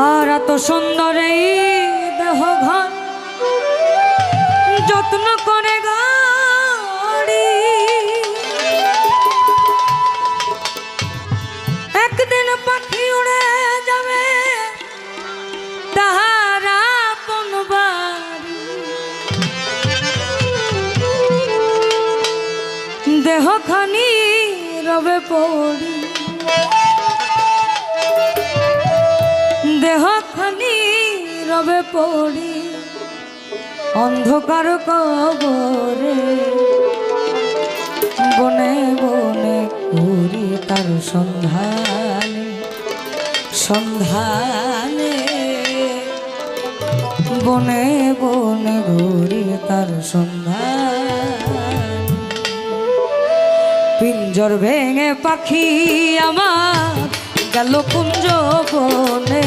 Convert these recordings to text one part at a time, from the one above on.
আর এত সুন্দর এই দেহ ঘন, যত্ন করে গাড়ি। একদিন পাখি উড়ে যাবে, তাহারা আপন বাড়ি। দেহ খানি রবে পড়ি। রবে পড়ি অন্ধকার কবরে। বনে বনে ঘুরি তার সন্ধানে সন্ধানে। বনে বনে ঘুরি তার সন্ধান। পিঞ্জর ভেঙে পাখি আমার গেল কুঞ্জ বনে।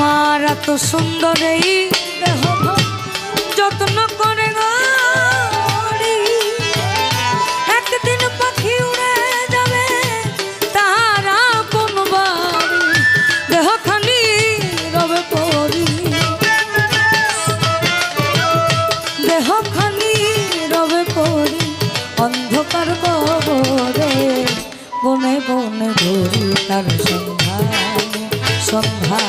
আমার এত সুন্দর এই দেহ যত্ন করে একদিন পাখি উড়ে যাবে তারা কোন দেহ খালি রবে পড়ি দেহ খালি রবে পড়ি অন্ধকার কবরে বনে বনে ঘুরি তার সন্ধানে সন্ধানে।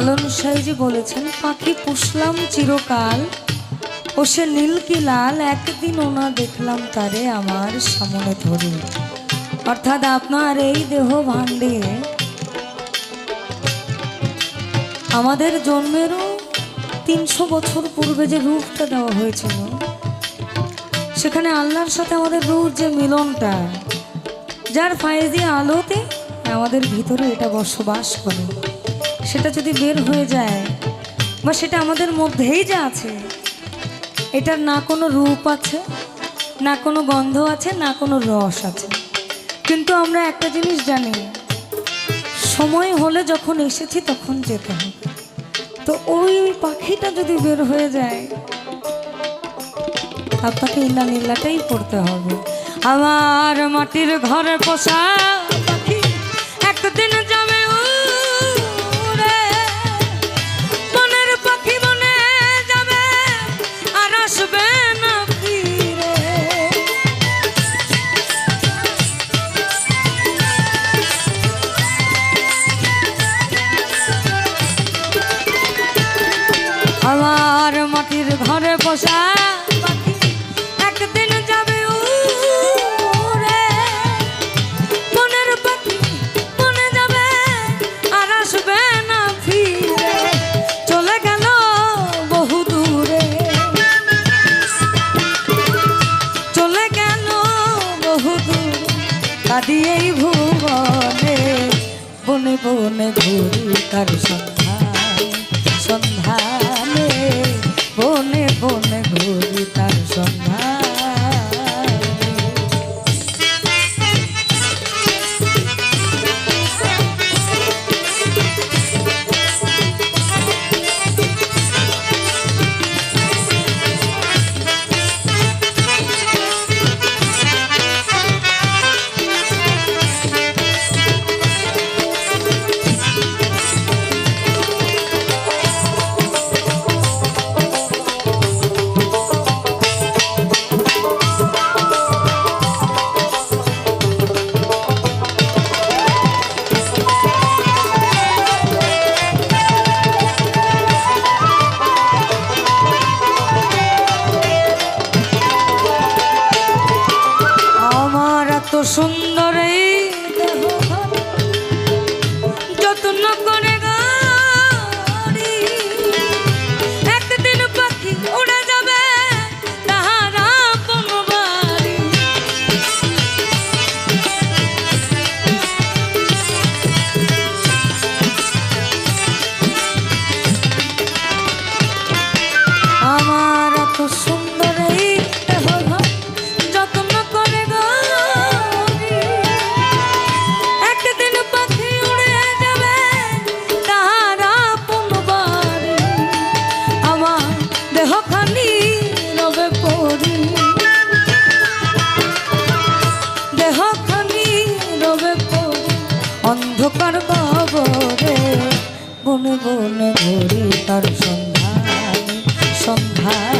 লালন সাইজি বলেছেন, পাখি পুষলাম চিরকাল, ও সে নীল কি লাল, একদিন ওনা দেখলাম তারে আমার সামনে ধরে। অর্থাৎ আপনার এই দেহ ভাণ্ডে আমাদের জন্মেরও তিনশো বছর পূর্বে যে রূপটা দেওয়া হয়েছিল, সেখানে আল্লাহর সাথে আমাদের রূপ যে মিলনটা, যার ফায়েজি আলোতে আমাদের ভিতরে এটা বসবাস করে। সেটা যদি বের হয়ে যায়, বা সেটা আমাদের মধ্যেই যা আছে, এটার না কোনো রূপ আছে, না কোনো গন্ধ আছে, না কোনো রস আছে। কিন্তু আমরা একটা জিনিস জানি, সময় হলে যখন এসেছি তখন যেতে হবে। তো ওই পাখিটা যদি বের হয়ে যায় আপনাকে ইল্লা নিল্লাটাই পড়তে হবে। আমার মাটির ঘরে পোষা পাখি একদিন Vamos já. গুণ গুণ ভরি তার সন্ধান সন্ধান